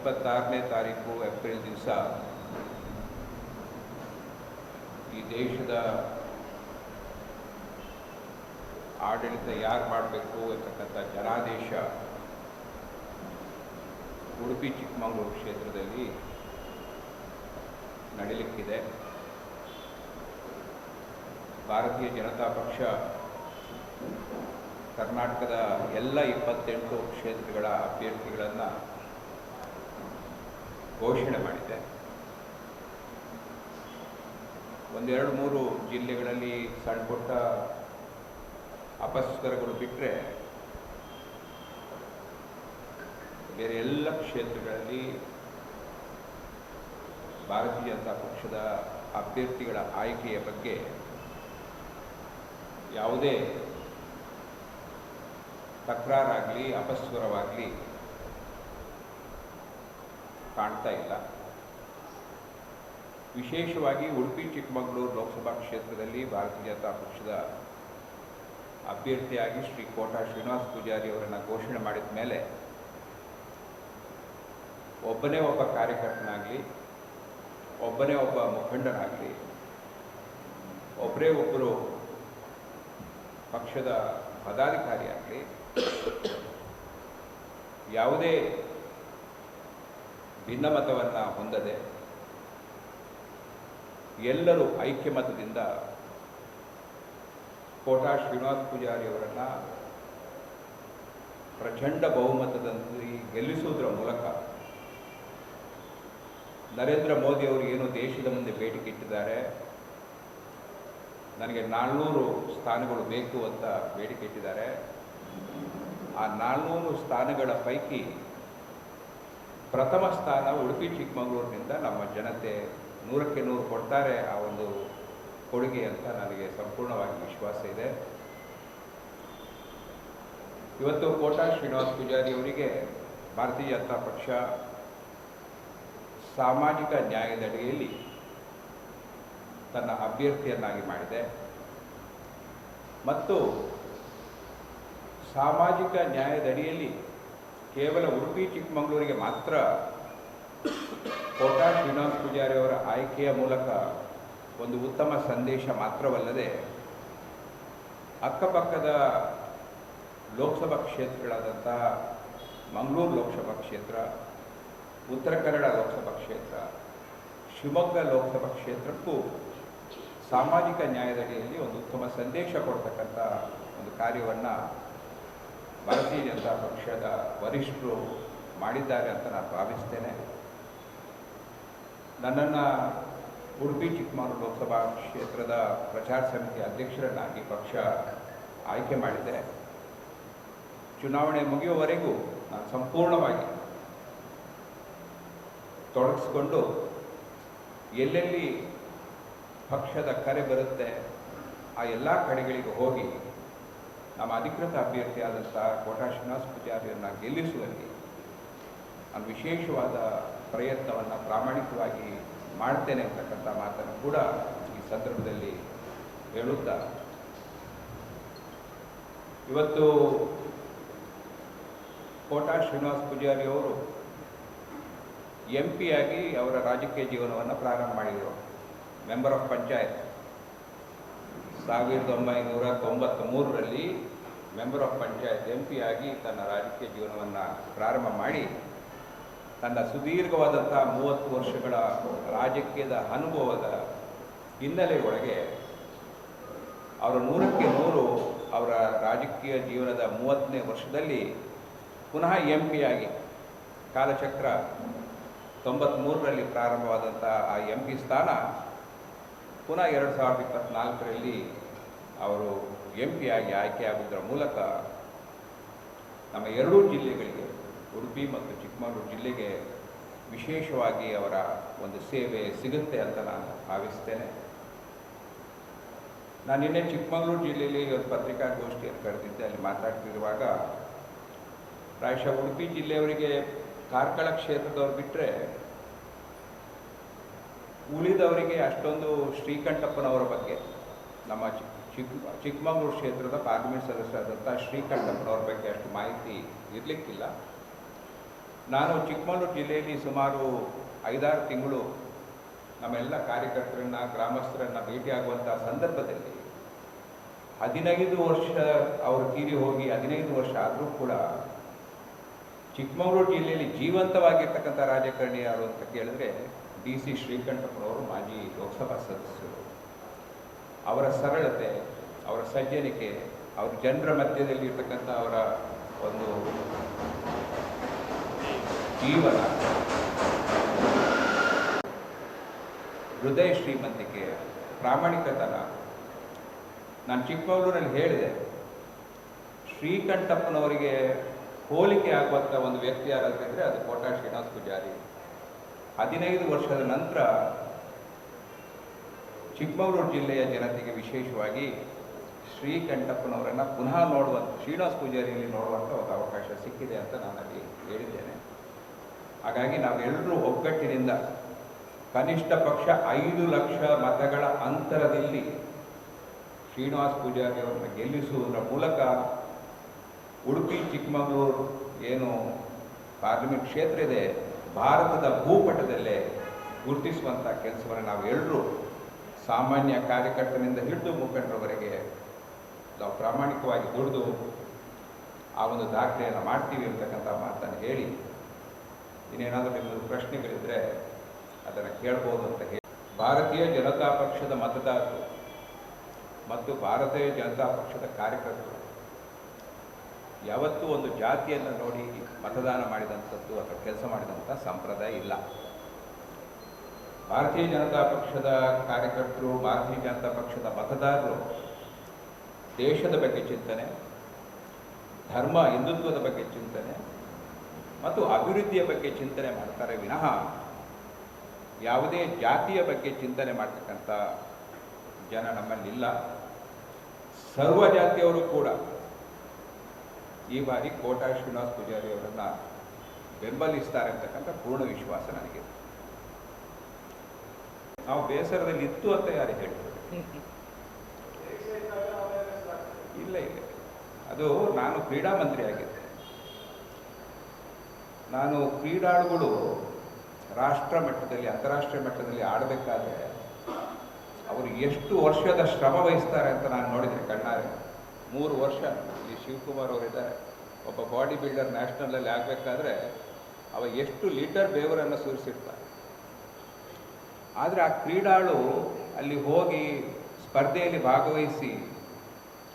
ಇಪ್ಪತ್ತಾರನೇ ತಾರೀಕು ಏಪ್ರಿಲ್ ದಿವಸ ಈ ದೇಶದ ಆಡಳಿತ ಯಾರು ಮಾಡಬೇಕು ಅಂತಕ್ಕಂಥ ಜನಾದೇಶ ಉಡುಪಿ, ಚಿಕ್ಕಮಗಳೂರು ಕ್ಷೇತ್ರದಲ್ಲಿ ನಡೀಲಿಕ್ಕಿದೆ. ಭಾರತೀಯ ಜನತಾ ಪಕ್ಷ ಕರ್ನಾಟಕದ ಎಲ್ಲ ಇಪ್ಪತ್ತೆಂಟು ಕ್ಷೇತ್ರಗಳ ಅಭ್ಯರ್ಥಿಗಳನ್ನು ಘೋಷಣೆ ಮಾಡಿದೆ ಒಂದೆರಡು ಮೂರು ಜಿಲ್ಲೆಗಳಲ್ಲಿ ಸಣ್ಣ ಪುಟ್ಟ ಅಪಸ್ಕರಗಳು ಬಿಟ್ಟರೆ ಬೇರೆ ಎಲ್ಲ ಕ್ಷೇತ್ರಗಳಲ್ಲಿ ಭಾರತೀಯ ಜನತಾ ಪಕ್ಷದ ಅಭ್ಯರ್ಥಿಗಳ ಆಯ್ಕೆಯ ಬಗ್ಗೆ ಯಾವುದೇ ತಕರಾರಾಗಲಿ ಅಪಸ್ವರವಾಗಲಿ ಕಾಣ್ತಾ ಇಲ್ಲ. ವಿಶೇಷವಾಗಿ ಉಡುಪಿ, ಚಿಕ್ಕಮಗಳೂರು ಲೋಕಸಭಾ ಕ್ಷೇತ್ರದಲ್ಲಿ ಭಾರತೀಯ ಜನತಾ ಪಕ್ಷದ ಅಭ್ಯರ್ಥಿಯಾಗಿ ಶ್ರೀ ಕೋಟಾ ಶ್ರೀನಿವಾಸ ಪೂಜಾರಿ ಅವರನ್ನು ಘೋಷಣೆ ಮಾಡಿದ ಮೇಲೆ ಒಬ್ಬನೇ ಒಬ್ಬ ಕಾರ್ಯಕರ್ತನಾಗಲಿ, ಒಬ್ಬನೇ ಒಬ್ಬ ಮುಖಂಡನಾಗಲಿ, ಒಬ್ಬರೇ ಒಬ್ಬರು ಪಕ್ಷದ ಪದಾಧಿಕಾರಿಯಾಗಲಿ, ಯಾವುದೇ ಭಿನ್ನಮತವನ್ನು ಹೊಂದದೆ ಎಲ್ಲರೂ ಐಕ್ಯಮತದಿಂದ ಕೋಟಾ ಶ್ರೀನಿವಾಸ ಪೂಜಾರಿ ಅವರನ್ನು ಪ್ರಚಂಡ ಬಹುಮತದಲ್ಲಿ ಗೆಲ್ಲಿಸುವುದರ ಮೂಲಕ ನರೇಂದ್ರ ಮೋದಿ ಅವರು ಏನು ದೇಶದ ಮುಂದೆ ಬೇಡಿಕೆ ಇಟ್ಟಿದ್ದಾರೆ, ನನಗೆ ನಾಲ್ನೂರು ಸ್ಥಾನಗಳು ಬೇಕು ಅಂತ ಬೇಡಿಕೆ ಇಟ್ಟಿದ್ದಾರೆ. ಆ ನಾಲ್ನೂರು ಸ್ಥಾನಗಳ ಪೈಕಿ ಪ್ರಥಮ ಸ್ಥಾನ ಉಡುಪಿ ಚಿಕ್ಕಮಗಳೂರಿನಿಂದ ನಮ್ಮ ಜನತೆ ನೂರಕ್ಕೆ ನೂರು ಕೊಡ್ತಾರೆ ಆ ಒಂದು ಕೊಡುಗೆ ಅಂತ ನನಗೆ ಸಂಪೂರ್ಣವಾಗಿ ವಿಶ್ವಾಸ ಇದೆ. ಇವತ್ತು ಕೋಟಾ ಶ್ರೀನಿವಾಸ್ ಪೂಜಾರಿ ಅವರಿಗೆ ಭಾರತೀಯ ಜನತಾ ಪಕ್ಷ ಸಾಮಾಜಿಕ ನ್ಯಾಯದ ಅಡಿಯಲ್ಲಿ ತನ್ನ ಅಭ್ಯರ್ಥಿಯನ್ನಾಗಿ ಮಾಡಿದೆ. ಮತ್ತು ಸಾಮಾಜಿಕ ನ್ಯಾಯದ ಅಡಿಯಲ್ಲಿ ಕೇವಲ ಉಡುಪಿ, ಚಿಕ್ಕಮಗಳೂರಿಗೆ ಮಾತ್ರ ಕೋಟಾ ಶ್ರೀನಿವಾಸ ಪೂಜಾರಿ ಅವರ ಆಯ್ಕೆಯ ಮೂಲಕ ಒಂದು ಉತ್ತಮ ಸಂದೇಶ ಮಾತ್ರವಲ್ಲದೆ ಅಕ್ಕಪಕ್ಕದ ಲೋಕಸಭಾ ಕ್ಷೇತ್ರಗಳಾದಂತಹ ಮಂಗಳೂರು ಲೋಕಸಭಾ ಕ್ಷೇತ್ರ, ಉತ್ತರ ಕನ್ನಡ ಲೋಕಸಭಾ ಕ್ಷೇತ್ರ, ಶಿವಮೊಗ್ಗ ಲೋಕಸಭಾ ಕ್ಷೇತ್ರಕ್ಕೂ ಸಾಮಾಜಿಕ ನ್ಯಾಯದಡಿಯಲ್ಲಿ ಒಂದು ಉತ್ತಮ ಸಂದೇಶ ಕೊಡ್ತಕ್ಕಂಥ ಒಂದು ಕಾರ್ಯವನ್ನು ಭಾರತೀಯ ಜನತಾ ಪಕ್ಷದ ವರಿಷ್ಠರು ಮಾಡಿದ್ದಾರೆ ಅಂತ ನಾನು ಭಾವಿಸ್ತೇನೆ. ನನ್ನನ್ನು ಉಡುಪಿ, ಚಿಕ್ಕಮಗಳೂರು ಲೋಕಸಭಾ ಕ್ಷೇತ್ರದ ಪ್ರಚಾರ ಸಮಿತಿ ಅಧ್ಯಕ್ಷರನ್ನಾಗಿ ಪಕ್ಷ ಆಯ್ಕೆ ಮಾಡಿದೆ. ಚುನಾವಣೆ ಮುಗಿಯುವವರೆಗೂ ನಾನು ಸಂಪೂರ್ಣವಾಗಿ ತೊಡಗಿಸ್ಕೊಂಡು ಎಲ್ಲೆಲ್ಲಿ ಪಕ್ಷದ ಕರೆ ಬರುತ್ತೆ, ಆ ಎಲ್ಲ ಕಡೆಗಳಿಗೆ ಹೋಗಿ ನಮ್ಮ ಅಧಿಕೃತ ಅಭ್ಯರ್ಥಿಯಾದಂಥ ಕೋಟಾ ಶ್ರೀನಿವಾಸ ಪೂಜಾರಿಯನ್ನು ಗೆಲ್ಲಿಸುವಲ್ಲಿ ನಾನು ವಿಶೇಷವಾದ ಪ್ರಯತ್ನವನ್ನು ಪ್ರಾಮಾಣಿಕವಾಗಿ ಮಾಡ್ತೇನೆ ಅಂತಕ್ಕಂಥ ಮಾತನ್ನು ಕೂಡ ಈ ಸಂದರ್ಭದಲ್ಲಿ ಹೇಳುತ್ತಾ ಇವತ್ತು ಕೋಟಾ ಶ್ರೀನಿವಾಸ ಪೂಜಾರಿ ಅವರು ಎಂ ಪಿಯಾಗಿ ಅವರ ರಾಜಕೀಯ ಜೀವನವನ್ನು ಪ್ರಾರಂಭ ಮಾಡಿದರು, ಮೆಂಬರ್ ಆಫ್ ಪಂಚಾಯತ್. ಸಾವಿರದ ಒಂಬೈನೂರ ತೊಂಬತ್ತ್ಮೂರರಲ್ಲಿ member of panchayat M P ಆಗಿ ತನ್ನ ರಾಜಕೀಯ ಜೀವನವನ್ನು ಪ್ರಾರಂಭ ಮಾಡಿ, ತನ್ನ ಸುದೀರ್ಘವಾದಂಥ ಮೂವತ್ತು ವರ್ಷಗಳ ರಾಜಕೀಯದ ಅನುಭವದ ಹಿನ್ನೆಲೆ ಒಳಗೆ ಅವರ ನೂರಕ್ಕೆ ನೂರು ಅವರ ರಾಜಕೀಯ ಜೀವನದ ಮೂವತ್ತನೇ ವರ್ಷದಲ್ಲಿ ಪುನಃ ಎಂ ಪಿ ಆಗಿ ಕಾಲಚಕ್ರ ತೊಂಬತ್ತ್ಮೂರರಲ್ಲಿ ಪ್ರಾರಂಭವಾದಂಥ ಆ ಎಂ ಪಿ ಸ್ಥಾನ ಪುನಃ ಎರಡು ಸಾವಿರದ ಇಪ್ಪತ್ತ್ನಾಲ್ಕರಲ್ಲಿ ಅವರು ಎಂ ಆಗಿ ಆಯ್ಕೆಯಾಗುವುದರ ಮೂಲಕ ನಮ್ಮ ಎರಡೂ ಜಿಲ್ಲೆಗಳಿಗೆ, ಉಡುಪಿ ಮತ್ತು ಚಿಕ್ಕಮಗಳೂರು ಜಿಲ್ಲೆಗೆ ವಿಶೇಷವಾಗಿ ಅವರ ಒಂದು ಸೇವೆ ಸಿಗುತ್ತೆ ಅಂತ ನಾನು ಭಾವಿಸ್ತೇನೆ. ನಾನು ನಿನ್ನೆ ಚಿಕ್ಕಮಗಳೂರು ಜಿಲ್ಲೆಯಲ್ಲಿ ಒಂದು ಪತ್ರಿಕಾಗೋಷ್ಠಿಯನ್ನು ಕರೆದಿದ್ದೆ, ಅಲ್ಲಿ ಮಾತಾಡ್ತಿರುವಾಗ ಪ್ರಾಯಶಃ ಉಡುಪಿ ಜಿಲ್ಲೆಯವರಿಗೆ ಕಾರ್ಕಳ ಕ್ಷೇತ್ರದವ್ರು ಬಿಟ್ಟರೆ ಉಳಿದವರಿಗೆ ಅಷ್ಟೊಂದು ಶ್ರೀಕಂಠಪ್ಪನವರ ಬಗ್ಗೆ ನಮ್ಮ ಚಿಕ್ಕ ಚಿಕ್ಕ ಚಿಕ್ಕಮಗಳೂರು ಕ್ಷೇತ್ರದ ಪಾರ್ಲಿಮೆಂಟ್ ಸದಸ್ಯರಾದಂಥ ಶ್ರೀಕಂಠಪ್ಪನವ್ರ ಬಗ್ಗೆ ಅಷ್ಟು ಮಾಹಿತಿ ಇರಲಿಕ್ಕಿಲ್ಲ. ನಾನು ಚಿಕ್ಕಮಗಳೂರು ಜಿಲ್ಲೆಯಲ್ಲಿ ಸುಮಾರು ಐದಾರು ತಿಂಗಳು ನಮ್ಮೆಲ್ಲ ಕಾರ್ಯಕರ್ತರನ್ನ, ಗ್ರಾಮಸ್ಥರನ್ನ ಭೇಟಿಯಾಗುವಂಥ ಸಂದರ್ಭದಲ್ಲಿ ಹದಿನೈದು ವರ್ಷ ಅವರು ತೀರಿ ಹೋಗಿ ಹದಿನೈದು ವರ್ಷ ಆದರೂ ಕೂಡ ಚಿಕ್ಕಮಗಳೂರು ಜಿಲ್ಲೆಯಲ್ಲಿ ಜೀವಂತವಾಗಿರ್ತಕ್ಕಂಥ ರಾಜಕಾರಣಿ ಯಾರು ಅಂತ ಕೇಳಿದ್ರೆ ಡಿ ಸಿ ಶ್ರೀಕಂಠಪ್ಪನವರು ಮಾಜಿ ಲೋಕಸಭಾ ಸದಸ್ಯರು. ಅವರ ಸರಳತೆ, ಅವರ ಸಜ್ಜನಿಕೆ, ಅವ್ರ ಜನರ ಮಧ್ಯದಲ್ಲಿ ಇರ್ತಕ್ಕಂಥ ಅವರ ಒಂದು ಜೀವನ, ಹೃದಯ ಶ್ರೀಮಂತಿಕೆ, ಪ್ರಾಮಾಣಿಕತನ. ನಾನು ಚಿಕ್ಕಮಗಳೂರಲ್ಲಿ ಹೇಳಿದೆ, ಶ್ರೀಕಂಠಪ್ಪನವರಿಗೆ ಹೋಲಿಕೆ ಆಗುವಂಥ ಒಂದು ವ್ಯಕ್ತಿ ಯಾರಂತಂದರೆ ಅದು ಕೋಟಾ ಶ್ರೀನಾಥ್ ಪೂಜಾರಿ. ಹದಿನೈದು ವರ್ಷದ ನಂತರ ಚಿಕ್ಕಮಗಳೂರು ಜಿಲ್ಲೆಯ ಜನತೆಗೆ ವಿಶೇಷವಾಗಿ ಶ್ರೀಕಂಠಪ್ಪನವರನ್ನು ಪುನಃ ನೋಡುವಂಥ ಶ್ರೀನಿವಾಸ ಪೂಜಾರಿಯಲ್ಲಿ ನೋಡುವಂಥ ಒಂದು ಅವಕಾಶ ಸಿಕ್ಕಿದೆ ಅಂತ ನಾನು ಅಲ್ಲಿ ಹೇಳಿದ್ದೇನೆ. ಹಾಗಾಗಿ ನಾವೆಲ್ಲರೂ ಒಗ್ಗಟ್ಟಿನಿಂದ ಕನಿಷ್ಠ ಪಕ್ಷ ಐದು ಲಕ್ಷ ಮತಗಳ ಅಂತರದಲ್ಲಿ ಶ್ರೀನಿವಾಸ ಪೂಜಾರಿಯವರನ್ನು ಗೆಲ್ಲಿಸುವುದರ ಮೂಲಕ ಉಡುಪಿ, ಚಿಕ್ಕಮಗಳೂರು ಏನು ಪಾರ್ಲಿಮೆಂಟ್ ಕ್ಷೇತ್ರ ಇದೆ, ಭಾರತದ ಭೂಪಟದಲ್ಲೇ ಗುರುತಿಸುವಂಥ ಕೆಲಸವನ್ನು ನಾವು ಎಲ್ಲರೂ ಸಾಮಾನ್ಯ ಕಾರ್ಯಕರ್ತನಿಂದ ಹಿಡಿದು ಮುಖಂಡರವರೆಗೆ ನಾವು ಪ್ರಾಮಾಣಿಕವಾಗಿ ದುಡಿದು ಆ ಒಂದು ದಾಖಲೆಯನ್ನು ಮಾಡ್ತೀವಿ ಅಂತಕ್ಕಂಥ ಮಾತನ್ನು ಹೇಳಿ, ಇನ್ನೇನಾದರೂ ನಿಮ್ಮದು ಪ್ರಶ್ನೆಗಳಿದ್ದರೆ ಅದನ್ನು ಕೇಳ್ಬೋದು ಅಂತ ಹೇಳಿ. ಭಾರತೀಯ ಜನತಾ ಪಕ್ಷದ ಮತದಾರರು ಮತ್ತು ಭಾರತೀಯ ಜನತಾ ಪಕ್ಷದ ಕಾರ್ಯಕರ್ತರು ಯಾವತ್ತೂ ಒಂದು ಜಾತಿಯನ್ನು ನೋಡಿ ಮತದಾನ ಮಾಡಿದಂಥದ್ದು ಅಥವಾ ಕೆಲಸ ಮಾಡಿದಂಥ ಸಂಪ್ರದಾಯ ಇಲ್ಲ. ಭಾರತೀಯ ಜನತಾ ಪಕ್ಷದ ಕಾರ್ಯಕರ್ತರು, ಭಾರತೀಯ ಜನತಾ ಪಕ್ಷದ ಮತದಾರರು ದೇಶದ ಬಗ್ಗೆ ಚಿಂತನೆ, ಧರ್ಮ, ಹಿಂದುತ್ವದ ಬಗ್ಗೆ ಚಿಂತನೆ ಮತ್ತು ಅಭಿವೃದ್ಧಿಯ ಬಗ್ಗೆ ಚಿಂತನೆ ಮಾಡ್ತಾರೆ ವಿನಃ ಯಾವುದೇ ಜಾತಿಯ ಬಗ್ಗೆ ಚಿಂತನೆ ಮಾಡ್ತಕ್ಕಂಥ ಜನ ನಮ್ಮಲ್ಲಿಲ್ಲ. ಸರ್ವ ಜಾತಿಯವರು ಕೂಡ ಈ ಬಾರಿ ಕೋಟಾ ಶ್ರೀನಿವಾಸ ಪೂಜಾರಿ ಅವರನ್ನು ಬೆಂಬಲಿಸ್ತಾರೆ ಅಂತಕ್ಕಂಥ ಪೂರ್ಣ ವಿಶ್ವಾಸ ನನಗೆ ನಾವು ಬೇಸರದಲ್ಲಿ ಇತ್ತು ಅಂತ ಯಾರು ಹೇಳ್ತಾರೆ? ಇಲ್ಲ ಇಲ್ಲ. ಅದು ನಾನು ಕ್ರೀಡಾ ಮಂತ್ರಿ ಆಗಿದ್ದೆ. ನಾನು ಕ್ರೀಡಾಳುಗಳು ರಾಷ್ಟ್ರ ಮಟ್ಟದಲ್ಲಿ, ಅಂತಾರಾಷ್ಟ್ರೀಯ ಮಟ್ಟದಲ್ಲಿ ಆಡಬೇಕಾದ್ರೆ ಅವರು ಎಷ್ಟು ವರ್ಷದ ಶ್ರಮ ವಹಿಸ್ತಾರೆ ಅಂತ ನಾನು ನೋಡಿದೆ ಕಣ್ಣಾರೆ. ಮೂರು ವರ್ಷ ಇಲ್ಲಿ ಶಿವಕುಮಾರ್ ಅವರಿದ್ದಾರೆ ಒಬ್ಬ ಬಾಡಿ ಬಿಲ್ಡರ್ ನ್ಯಾಷನಲಲ್ಲಿ ಆಗಬೇಕಾದ್ರೆ ಅವ ಎಷ್ಟು ಲೀಟರ್ ಬೇವರನ್ನು ಸುರಿಸಿರ್ತಾರೆ ಆದರೆ ಆ ಕ್ರೀಡಾಳು ಅಲ್ಲಿ ಹೋಗಿ ಸ್ಪರ್ಧೆಯಲ್ಲಿ ಭಾಗವಹಿಸಿ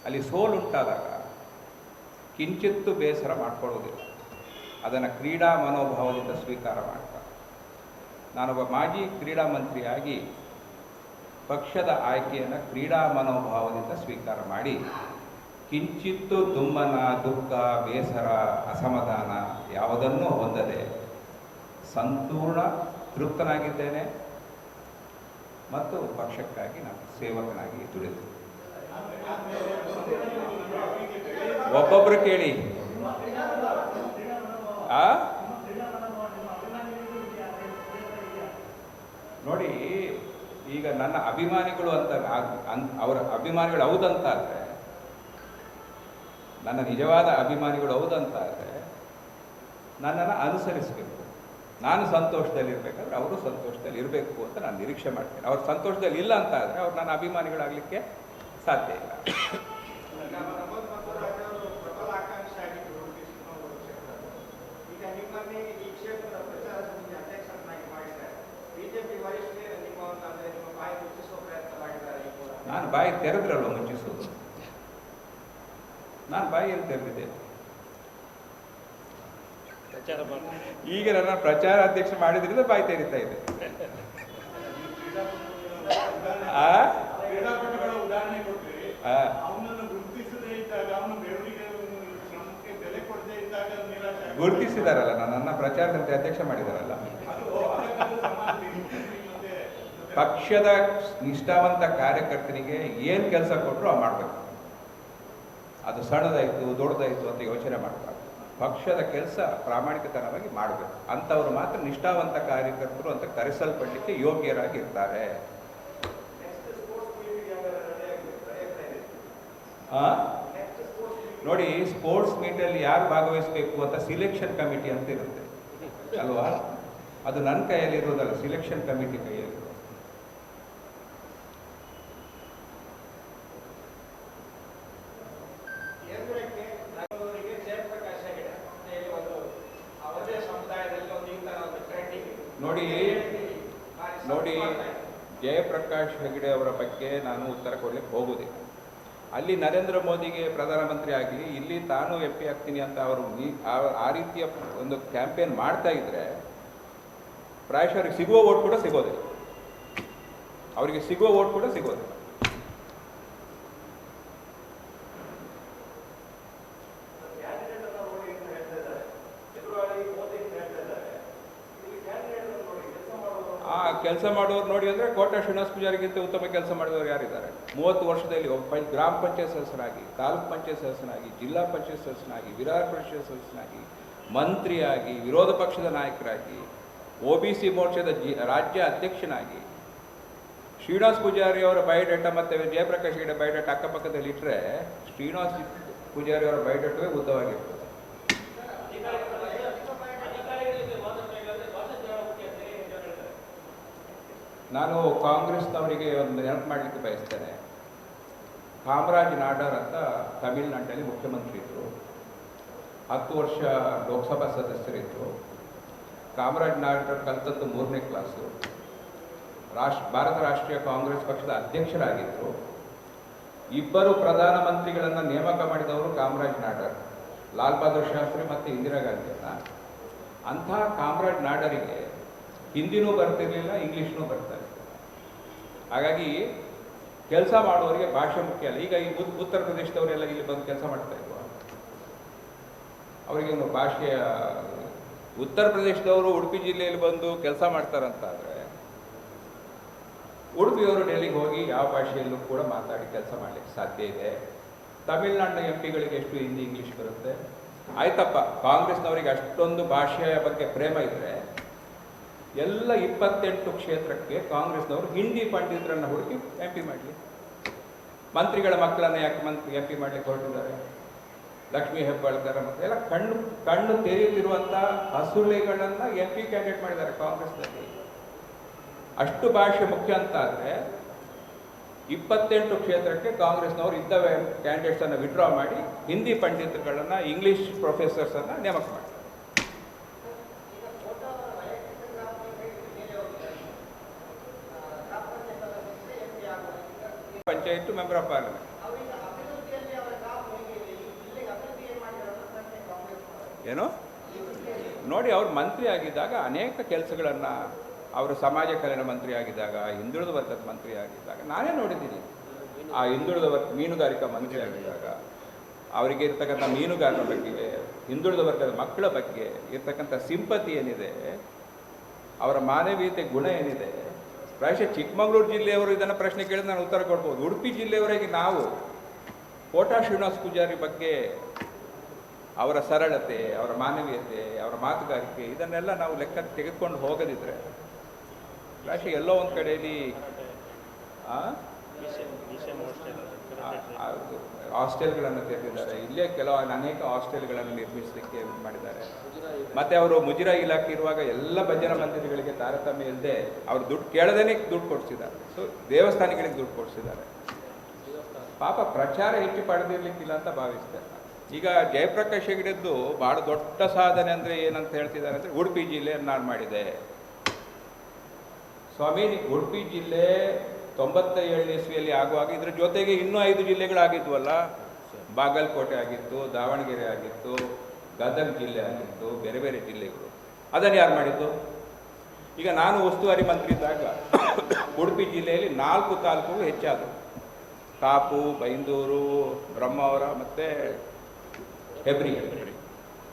ಅಲ್ಲಿ ಸೋಲುಂಟಾದಾಗ ಕಿಂಚಿತ್ತು ಬೇಸರ ಮಾಡ್ಕೊಳ್ಳೋದಿಲ್ಲ ಅದನ್ನು ಕ್ರೀಡಾ ಮನೋಭಾವದಿಂದ ಸ್ವೀಕಾರ ಮಾಡ್ತಾರೆ. ನಾನೊಬ್ಬ ಮಾಜಿ ಕ್ರೀಡಾ ಮಂತ್ರಿಯಾಗಿ ಪಕ್ಷದ ಆಯ್ಕೆಯನ್ನು ಕ್ರೀಡಾ ಮನೋಭಾವದಿಂದ ಸ್ವೀಕಾರ ಮಾಡಿ, ಕಿಂಚಿತ್ತು ದುಮ್ಮನ, ದುಃಖ, ಬೇಸರ, ಅಸಮಾಧಾನ ಯಾವುದನ್ನೂ ಹೊಂದದೆ ಸಂಪೂರ್ಣ ತೃಪ್ತನಾಗಿದ್ದೇನೆ. ಮತ್ತು ಪಕ್ಷಕ್ಕಾಗಿ ನಾನು ಸೇವಕನಾಗಿ ದುಡಿದು ಒಬ್ಬೊಬ್ರು ಕೇಳಿ. ಆ? ನೋಡಿ, ಈಗ ನನ್ನ ಅಭಿಮಾನಿಗಳು ಅಂತ ಅವರ ಅಭಿಮಾನಿಗಳು ಹೌದಂತ ಆದರೆ ನನ್ನ ನಿಜವಾದ ಅಭಿಮಾನಿಗಳು ಹೌದಂತ ಆದರೆ ನನ್ನನ್ನು ಅನುಸರಿಸಬೇಕು. ನಾನು ಸಂತೋಷದಲ್ಲಿ ಇರಬೇಕಾದ್ರೆ ಅವರು ಸಂತೋಷದಲ್ಲಿ ಇರಬೇಕು ಅಂತ ನಾನು ನಿರೀಕ್ಷೆ ಮಾಡ್ತೇನೆ. ಅವ್ರು ಸಂತೋಷದಲ್ಲಿ ಇಲ್ಲ ಅಂತ ಆದರೆ ಅವ್ರು ನನ್ನ ಅಭಿಮಾನಿಗಳಾಗಲಿಕ್ಕೆ ಸಾಧ್ಯ ಇಲ್ಲ. ನಾನು ಬಾಯಿ ತೆರೆದ್ರಲ್ವ ಮುಂಚಿಸೋದು? ನಾನು ಬಾಯಿಯನ್ನು ತೆರೆದಿದ್ದೆ ಪ್ರಚಾರ ಮಾಡಿ ಈಗ ನನ್ನ ಪ್ರಚಾರ ಅಧ್ಯಕ್ಷ ಮಾಡಿದ್ರಿಂದ ಬಾಯಿ ತೆರಿತಾ ಇದೆ ಆ? ಕ್ರೀಡಾಪಟುಗಳ ಉದಾಹರಣೆ ಕೊಟ್ರಿ ಆ. ಅವನನ್ನು ಗುರುತಿಸದೇ ಇದ್ದಾಗ ಅವನ ಬೆವರಿಗೆ ಶ್ರಮಕ್ಕೆ ಬೆಲೆ ಕೊಡದೇ ಇದ್ದಾಗ ನಿರಾಶೆ ಆಗುತ್ತೆ. ಗುರುತಿಸಿದಾರಲ್ಲ ನನ್ನ ಪ್ರಚಾರ ಸಮಿತಿ ಅಧ್ಯಕ್ಷ ಮಾಡಿದಾರಲ್ಲ ಪಕ್ಷದ ನಿಷ್ಠಾವಂತ ಕಾರ್ಯಕರ್ತನಿಗೆ ಏನು ಕೆಲಸ ಕೊಟ್ಟರು ಆ ಮಾಡಬೇಕು ಅದು ಸಣ್ಣದಾಯಿತು ದೊಡ್ಡದಾಯಿತು ಅಂತ ಯೋಚನೆ ಮಾಡಬಾರ್ದು ಪಕ್ಷದ ಕೆಲಸ ಪ್ರಾಮಾಣಿಕತನವಾಗಿ ಮಾಡಬೇಕು. ಅಂಥವ್ರು ಮಾತ್ರ ನಿಷ್ಠಾವಂತ ಕಾರ್ಯಕರ್ತರು ಅಂತ ಕರೆಸಲ್ಪಡಲಿಕ್ಕೆ ಯೋಗ್ಯರಾಗಿರ್ತಾರೆ. ನೋಡಿ ಸ್ಪೋರ್ಟ್ಸ್ ಮೀಟಲ್ಲಿ ಯಾರು ಭಾಗವಹಿಸಬೇಕು ಅಂತ ಸಿಲೆಕ್ಷನ್ ಕಮಿಟಿ ಅಂತ ಇರುತ್ತೆ. ಅಲ್ವಾ? ಅದು ನನ್ನ ಕೈಯಲ್ಲಿ ಇರೋದಲ್ಲ ಸಿಲೆಕ್ಷನ್ ಕಮಿಟಿ ಕೈಯಲ್ಲಿ ಕೇಂದ್ರಕ್ಕೆ ನಮ್ಮವರಿಗೆ ಜಯಪ್ರಕಾಶ್ ಹೆಗಡೆ ಅಂತ ಹೇಳಿ ಒಂದು ಅವರದೇ ಸಮುದಾಯದಲ್ಲಿ ಒಂದು ಈ ತರ ಒಂದು ಟ್ರೆಂಡಿಂಗ್ ನೋಡಿ ನೋಡಿ ಜಯಪ್ರಕಾಶ್ ಹೆಗಡೆ ಅವರ ಬಗ್ಗೆ ನಾನು ಉತ್ತರ ಕೊಡಲಿಕ್ಕೆ ಹೋಗುವುದಿಲ್ಲ. ಅಲ್ಲಿ ನರೇಂದ್ರ ಮೋದಿಗೆ ಪ್ರಧಾನಮಂತ್ರಿ ಆಗಲಿ, ಇಲ್ಲಿ ತಾನು ಎಪ್ಪಿ ಆಗ್ತೀನಿ ಅಂತ ಅವರು ಆ- ರೀತಿಯ ಒಂದು ಕ್ಯಾಂಪೇನ್ ಮಾಡ್ತಾ ಇದ್ರೆ ಪ್ರಾಯಶಃ ಅವ್ರಿಗೆ ಸಿಗುವ ಓಟ್ ಕೂಡ ಸಿಗೋದಿಲ್ಲ. ಅವರಿಗೆ ಸಿಗುವ ಓಟ್ ಕೂಡ ಸಿಗೋದಿಲ್ಲ ಕ್ಯಾಂಡಿಡೇಟ್ ಅನ್ನ ನೋಡಿ ಅಂತ ಹೇಳ್ತಾ ಇದ್ದಾರೆ ಎದುರಾಳಿ ಮೋದಿ ಅಂತ ಹೇಳ್ತಾ ಇದ್ದಾರೆ ಇಲ್ಲಿ ಕ್ಯಾಂಡಿಡೇಟ್ ನೋಡಿ ಕೆಲಸ ಮಾಡುವ ಆ ಕೆಲಸ ಮಾಡೋರು ನೋಡಿ ಅಂದರೆ ಕೋಟಾ ಶ್ರೀನಿವಾಸ ಪೂಜಾರಿಗಿಂತ ಉತ್ತಮ ಕೆಲಸ ಮಾಡಿದವರು ಯಾರಿದ್ದಾರೆ? ಮೂವತ್ತು ವರ್ಷದಲ್ಲಿ ಒಬ್ಬ ಗ್ರಾಮ ಪಂಚಾಯತ್ ಸದಸ್ಯನಾಗಿ, ತಾಲೂಕ್ ಪಂಚಾಯತ್ ಸದಸ್ಯನಾಗಿ, ಜಿಲ್ಲಾ ಪಂಚಾಯತ್ ಸದಸ್ಯನಾಗಿ, ವಿರಾರ್ ಪರಿಷತ್ ಸದಸ್ಯನಾಗಿ, ಮಂತ್ರಿಯಾಗಿ, ವಿರೋಧ ಪಕ್ಷದ ನಾಯಕರಾಗಿ ಒ ಬಿ ಸಿ ಮೋರ್ಚಾದ ಜಿ, ರಾಜ್ಯ ಅಧ್ಯಕ್ಷನಾಗಿ, ಶ್ರೀನಿವಾಸ್ ಪೂಜಾರಿ ಅವರ ಬಯೋಡೇಟಾ ಮತ್ತು ಜಯಪ್ರಕಾಶ್ ಹೆಗಡೆ ಬಯೋಡೇಟಾ ಅಕ್ಕಪಕ್ಕದಲ್ಲಿ ಇಟ್ಟರೆ ಶ್ರೀನಿವಾಸ್ ಪೂಜಾರಿ ಅವರ ಬಯೋಡೇಟವೇ ಉದ್ದವಾಗಿರ್ತದೆ. ನಾನು ಕಾಂಗ್ರೆಸ್ನವರಿಗೆ ಒಂದು ನೆನಪು ಮಾಡಲಿಕ್ಕೆ ಬಯಸ್ತೇನೆ. ಕಾಮರಾಜ್ ನಾಡರ್ ಅಂತ ತಮಿಳುನಾಡಿನಲ್ಲಿ ಮುಖ್ಯಮಂತ್ರಿ ಇದ್ದರು ಹತ್ತು ವರ್ಷ ಲೋಕಸಭಾ ಸದಸ್ಯರಿದ್ದರು ಕಾಮರಾಜ್ ನಾಡರ್ ಕಲ್ತದ್ದು ಮೂರನೇ ಕ್ಲಾಸು. ರಾಷ್ಟ್ರ ಭಾರತ ರಾಷ್ಟ್ರೀಯ ಕಾಂಗ್ರೆಸ್ ಪಕ್ಷದ ಅಧ್ಯಕ್ಷರಾಗಿದ್ದರು ಇಬ್ಬರು ಪ್ರಧಾನಮಂತ್ರಿಗಳನ್ನು ನೇಮಕ ಮಾಡಿದವರು ಕಾಮರಾಜ್ ನಾಡರ್, ಲಾಲ್ ಬಹದ್ದೂರ್ ಶಾಸ್ತ್ರಿ ಮತ್ತು ಇಂದಿರಾ ಗಾಂಧಿಯನ್ನ. ಅಂಥ ಕಾಮರಾಜ್ ನಾಡರಿಗೆ ಹಿಂದಿನೂ ಬರ್ತಿರಲಿಲ್ಲ, ಇಂಗ್ಲೀಷ್ನೂ ಬರ್ತಾ ಹಾಗಾಗಿ ಕೆಲಸ ಮಾಡುವವರಿಗೆ ಭಾಷೆ ಮುಖ್ಯ ಅಲ್ಲ. ಈಗ ಈ ಉತ್ತರ ಪ್ರದೇಶದವರೆಲ್ಲ ಇಲ್ಲಿ ಬಂದು ಕೆಲಸ ಮಾಡ್ತಾ ಇದ್ವ? ಅವರಿಗೆ ಒಂದು ಭಾಷೆಯ, ಉತ್ತರ ಪ್ರದೇಶದವರು ಉಡುಪಿ ಜಿಲ್ಲೆಯಲ್ಲಿ ಬಂದು ಕೆಲಸ ಮಾಡ್ತಾರಂತಾದ್ರೆ ಉಡುಪಿಯವರು ಡೆಲ್ಲಿಗೆ ಹೋಗಿ ಯಾವ ಭಾಷೆಯಲ್ಲೂ ಕೂಡ ಮಾತಾಡಿ ಕೆಲಸ ಮಾಡಲಿಕ್ಕೆ ಸಾಧ್ಯ ಇದೆ. ತಮಿಳುನಾಡಿನ ಎಂ ಪಿಗಳಿಗೆ ಎಷ್ಟು ಹಿಂದಿ, ಇಂಗ್ಲೀಷ್ ಬರುತ್ತೆ? ಆಯ್ತಪ್ಪ, ಕಾಂಗ್ರೆಸ್ನವರಿಗೆ ಅಷ್ಟೊಂದು ಭಾಷೆಯ ಬಗ್ಗೆ ಪ್ರೇಮ ಇದ್ದರೆ ಎಲ್ಲ ಇಪ್ಪತ್ತೆಂಟು ಕ್ಷೇತ್ರಕ್ಕೆ ಕಾಂಗ್ರೆಸ್ನವರು ಹಿಂದಿ ಪಂಡಿತರನ್ನು ಹುಡುಕಿ ಎಂ ಪಿ ಮಾಡಲಿ. ಮಂತ್ರಿಗಳ ಮಕ್ಕಳನ್ನು ಯಾಕೆ ಮಂತ್ರಿ ಎಂ ಪಿ ಮಾಡಲಿಕ್ಕೆ ಹೊರಟಿದ್ದಾರೆ? ಲಕ್ಷ್ಮೀ ಹೆಬ್ಬಾಳ್ಕರ್ ಮತ್ತು ಎಲ್ಲ ಕಣ್ಣು ಕಣ್ಣು ತೆರೆಯುತ್ತಿರುವಂಥ ಹಸುಳೆಗಳನ್ನು ಎಂ ಪಿ ಕ್ಯಾಂಡಿಡೇಟ್ ಮಾಡಿದ್ದಾರೆ ಕಾಂಗ್ರೆಸ್ನಲ್ಲಿ. ಅಷ್ಟು ಭಾಷೆ ಮುಖ್ಯ ಅಂತ ಆದರೆ ಇಪ್ಪತ್ತೆಂಟು ಕ್ಷೇತ್ರಕ್ಕೆ ಕಾಂಗ್ರೆಸ್ನವರು ಇದ್ದ ಕ್ಯಾಂಡಿಡೇಟ್ಸನ್ನು ವಿಡ್ರಾ ಮಾಡಿ ಹಿಂದಿ ಪಂಡಿತರುಗಳನ್ನು ಇಂಗ್ಲೀಷ್ ಪ್ರೊಫೆಸರ್ಸನ್ನು ನೇಮಕ ಮಾಡಿ ಪಂಚಾಯತ್ ಮೆಂಬರ್ ಆಫ್ ಪಾರ್ಲಿಮೆಂಟ್ ಏನು ನೋಡಿ ಅವ್ರು ಮಂತ್ರಿ ಆಗಿದ್ದಾಗ ಅನೇಕ ಕೆಲಸಗಳನ್ನು ಅವರು ಸಮಾಜ ಕಲ್ಯಾಣ ಮಂತ್ರಿ ಆಗಿದ್ದಾಗ, ಹಿಂದುಳಿದ ವರ್ಗದ ಮಂತ್ರಿ ಆಗಿದ್ದಾಗ ನಾನೇ ನೋಡಿದ್ದೀನಿ. ಆ ಹಿಂದುಳಿದ ವರ್ಗ, ಮೀನುಗಾರಿಕಾ ಮಂತ್ರಿ ಆಗಿದ್ದಾಗ ಅವರಿಗೆ ಇರ್ತಕ್ಕಂಥ ಮೀನುಗಾರರ ಬಗ್ಗೆ, ಹಿಂದುಳಿದ ವರ್ಗದ ಮಕ್ಕಳ ಬಗ್ಗೆ ಇರ್ತಕ್ಕಂಥ ಸಿಂಪತಿ ಏನಿದೆ, ಅವರ ಮಾನವೀಯತೆ ಗುಣ ಏನಿದೆ, ಪ್ರಾಯಶಃ ಚಿಕ್ಕಮಗಳೂರು ಜಿಲ್ಲೆಯವರು ಇದನ್ನು ಪ್ರಶ್ನೆ ಕೇಳಿದ್ರೆ ನಾನು ಉತ್ತರ ಕೊಡ್ಬೋದು. ಉಡುಪಿ ಜಿಲ್ಲೆಯವರೆಗೆ ನಾವು ಕೋಟಾ ಶ್ರೀನಿವಾಸ ಪೂಜಾರಿ ಬಗ್ಗೆ ಅವರ ಸರಳತೆ, ಅವರ ಮಾನವೀಯತೆ, ಅವರ ಮಾತುಗಾರಿಕೆ, ಇದನ್ನೆಲ್ಲ ನಾವು ಲೆಕ್ಕ ತೆಗೆದುಕೊಂಡು ಹೋಗದಿದ್ರೆ ಪ್ರಾಯಶಃ ಎಲ್ಲೋ ಒಂದು ಕಡೆಯಲ್ಲಿ. ಹಾಸ್ಟೆಲ್ಗಳನ್ನು ತೆರೆದಿದ್ದಾರೆ. ಇಲ್ಲೇ ಕೆಲವು ಅನೇಕ ಹಾಸ್ಟೆಲ್ಗಳನ್ನು ನಿರ್ಮಿಸಲಿಕ್ಕೆ ಮಾಡಿದ್ದಾರೆ. ಮತ್ತೆ ಅವರು ಮುಜಿರಾ ಇಲಾಖೆ ಇರುವಾಗ ಎಲ್ಲ ಭಜನ ಮಂದಿರಗಳಿಗೆ ತಾರತಮ್ಯ ಇಲ್ಲದೆ ಅವರು ದುಡ್ಡು ಕೇಳದೇನೆ ದುಡ್ಡು ಕೊಡಿಸಿದ್ದಾರೆ. ಸೊ ದೇವಸ್ಥಾನಗಳಿಗೆ ದುಡ್ಡು ಕೊಡಿಸಿದ್ದಾರೆ. ಪಾಪ ಪ್ರಚಾರ ಹೆಚ್ಚು ಪಡೆದಿರ್ಲಿಕ್ಕಿಲ್ಲ ಅಂತ ಭಾವಿಸ್ತೇನೆ. ಈಗ ಜಯಪ್ರಕಾಶ್ ಹೆಗಡೆದ್ದು ಭಾಳ ದೊಡ್ಡ ಸಾಧನೆ ಅಂದರೆ ಏನಂತ ಹೇಳ್ತಿದ್ದಾರೆ ಅಂದರೆ ಉಡುಪಿ ಜಿಲ್ಲೆಯನ್ನು ನಾನು ಮಾಡಿದೆ. ಸ್ವಾಮಿ, ಉಡುಪಿ ಜಿಲ್ಲೆ ತೊಂಬತ್ತ ಏಳನೇ ಇಸ್ವಿಯಲ್ಲಿ ಆಗುವಾಗ ಇದ್ರ ಜೊತೆಗೆ ಇನ್ನೂ ಐದು ಜಿಲ್ಲೆಗಳಾಗಿದ್ವಲ್ಲ. ಬಾಗಲಕೋಟೆ ಆಗಿತ್ತು, ದಾವಣಗೆರೆ ಆಗಿತ್ತು, ಗದಗ ಜಿಲ್ಲೆ ಆಗಿತ್ತು, ಬೇರೆ ಬೇರೆ ಜಿಲ್ಲೆಗಳು. ಅದನ್ನು ಯಾರು ಮಾಡಿದ್ದು? ಈಗ ನಾನು ಉಸ್ತುವಾರಿ ಮಂತ್ರಿ ಇದ್ದಾಗ ಉಡುಪಿ ಜಿಲ್ಲೆಯಲ್ಲಿ ನಾಲ್ಕು ತಾಲೂಕುಗಳು ಹೆಚ್ಚಾದವು. ಕಾಪು ಬೈಂದೂರು, ಬ್ರಹ್ಮಾವರ ಮತ್ತು ಹೆಬ್ರಿ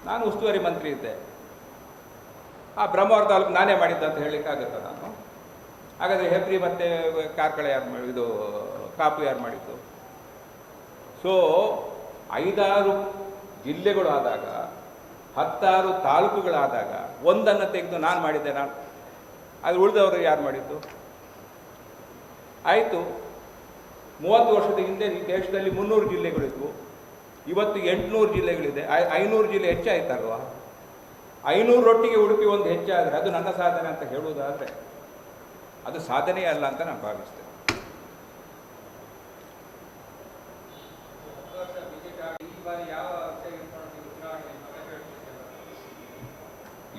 ನಾನು ಉಸ್ತುವಾರಿ ಮಂತ್ರಿ ಇದ್ದೆ. ಆ ಬ್ರಹ್ಮಾವರ ತಾಲೂಕು ನಾನೇ ಮಾಡಿದ್ದೆ ಅಂತ ಹೇಳಲಿಕ್ಕಾಗತ್ತ ನಾನು? ಹಾಗಾದರೆ ಹೆಬ್ರಿ ಮತ್ತು ಕಾರ್ಕಳ ಯಾರು ಇದು ಕಾಪು ಯಾರು ಮಾಡಿದ್ದು? ಸೊ ಐದಾರು ಜಿಲ್ಲೆಗಳು ಆದಾಗ, ಹತ್ತಾರು ತಾಲೂಕುಗಳಾದಾಗ ಒಂದನ್ನು ತೆಗೆದು ನಾನು ಮಾಡಿದ್ದೆ ನಾನು. ಅದು ಉಳಿದವರು ಯಾರು ಮಾಡಿದ್ದು? ಆಯಿತು. ಮೂವತ್ತು ವರ್ಷದ ಹಿಂದೆ ಈ ದೇಶದಲ್ಲಿ ಮುನ್ನೂರು ಜಿಲ್ಲೆಗಳಿದ್ವು. ಇವತ್ತು ಎಂಟುನೂರು ಜಿಲ್ಲೆಗಳಿದೆ. ಐ- ಐನೂರು ಜಿಲ್ಲೆ ಹೆಚ್ಚಾಯ್ತಲ್ವಾ? ಐನೂರು ರೊಟ್ಟಿಗೆ ಉಡುಪಿ ಒಂದು ಹೆಚ್ಚಾದರೆ ಅದು ನನ್ನ ಸಾಧನೆ ಅಂತ ಹೇಳುವುದಾದರೆ ಅದು ಸಾಧನೆ ಅಲ್ಲ ಅಂತ ನಾನು ಭಾವಿಸ್ತೇನೆ?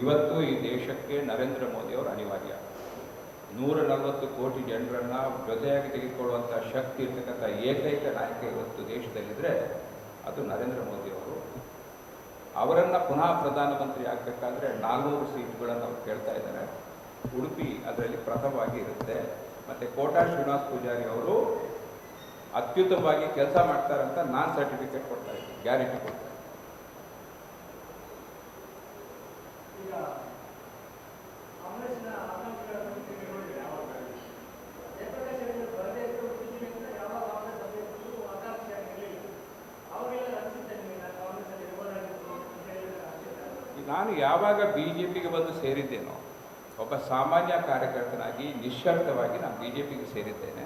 ಇವತ್ತು ಈ ದೇಶಕ್ಕೆ ನರೇಂದ್ರ ಮೋದಿಯವರು ಅನಿವಾರ್ಯ. ನೂರ ನಲವತ್ತು ಕೋಟಿ ಜನರನ್ನ ಜೊತೆಯಾಗಿ ತೆಗೆದುಕೊಳ್ಳುವಂಥ ಶಕ್ತಿ ಇರ್ತಕ್ಕಂಥ ಏಕೈಕ ನಾಯಕ ಇವತ್ತು ದೇಶದಲ್ಲಿದ್ದರೆ ಅದು ನರೇಂದ್ರ ಮೋದಿಯವರು ಅವರನ್ನು ಪುನಃ ಪ್ರಧಾನಮಂತ್ರಿ ಆಗಬೇಕಾದ್ರೆ ನಾಲ್ನೂರು ಸೀಟ್ಗಳನ್ನು ಅವ್ರು ಕೇಳ್ತಾ ಇದ್ದಾರೆ. ಉಡುಪಿ ಅದರಲ್ಲಿ ಪ್ರಥಮವಾಗಿ ಇರುತ್ತೆ. ಮತ್ತು ಕೋಟಾ ಶ್ರೀನಿವಾಸ್ ಪೂಜಾರಿ ಅವರು ಅತ್ಯುತ್ತಮವಾಗಿ ಕೆಲಸ ಮಾಡ್ತಾರಂತ ನಾನು ಸರ್ಟಿಫಿಕೇಟ್ ಕೊಡ್ತಾ ಇದ್ದೀನಿ, ಗ್ಯಾರಂಟಿ ಕೊಡ್ತಾ ಇದ್ದೀನಿ ಈಗ ಕಾಂಗ್ರೆಸ್ನ ಆಕಾಂಕ್ಷಿಗಳ ಬಗ್ಗೆ ನೋಡಿದ್ರೆ ಯಾವಾಗ ಜಯಪ್ರಕಾಶ್ ಅವರಿಗೆ ಬರದೇ ಇದ್ದು ಬಿಜೆಪಿ ಅಂತ ಯಾವಾಗ ಕಾಂಗ್ರೆಸ್ ಅಭ್ಯರ್ಥಿಗಳು ಆಕಾಂಕ್ಷಿಯಾಗಿರಲಿಲ್ಲ ಅವಾಗೆಲ್ಲ ಅನಿಸುತ್ತೆ ನಿಮಗೆ ನಾನು ಕಾಂಗ್ರೆಸ್ಸಲ್ಲಿ ಇರಬಹುದಾಗಿತ್ತು ಅಂತ ಹೇಳಿ ಅನಿಸುತ್ತೆ ಈ ನಾನು ಯಾವಾಗ ಬಿ ಜೆ ಪಿಗೆ ಬಂದು ಸೇರಿದ್ದೇನೋ. ಒಬ್ಬ ಸಾಮಾನ್ಯ ಕಾರ್ಯಕರ್ತನಾಗಿ ನಿಶ್ಶರ್ಥವಾಗಿ ನಾನು ಬಿ ಜೆ ಪಿಗೆ ಸೇರಿದ್ದೇನೆ.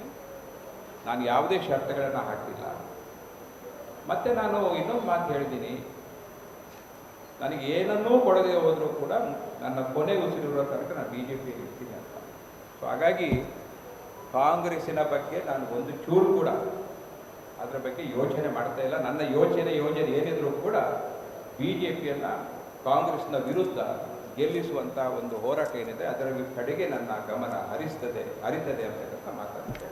ನಾನು ಯಾವುದೇ ಶರ್ತಗಳನ್ನು ಹಾಕಿಲ್ಲ ಮತ್ತು ನಾನು ಇನ್ನೊಂದು ಮಾತು ಹೇಳಿದ್ದೀನಿ. ನನಗೆ ಏನನ್ನೂ ಕೊಡದೆ ಹೋದರೂ ಕೂಡ ನನ್ನ ಕೊನೆ ಉಸಿರಿರೋ ತನಕ ನಾನು ಬಿ ಜೆ ಪಿಯಲ್ಲಿ ಇರ್ತೀನಿ ಅಂತ. ಸೊ ಹಾಗಾಗಿ ಕಾಂಗ್ರೆಸ್ಸಿನ ಬಗ್ಗೆ ನಾನು ಒಂದು ಚೂರು ಕೂಡ ಅದರ ಬಗ್ಗೆ ಯೋಚನೆ ಮಾಡ್ತಾ ಇಲ್ಲ. ನನ್ನ ಯೋಚನೆ ಯೋಜನೆ ಏನಿದ್ರೂ ಕೂಡ ಬಿ ಜೆ ಪಿಯನ್ನು ಕಾಂಗ್ರೆಸ್ನ ವಿರುದ್ಧ ಗೆಲ್ಲಿಸುವಂಥ ಒಂದು ಹೋರಾಟ ಏನಿದೆ ಅದರ ಕಡೆಗೆ ನನ್ನ ಗಮನ ಹರಿಸ್ತದೆ ಹರಿತದೆ ಅಂತಕ್ಕಂಥ ಮಾತನ್ನು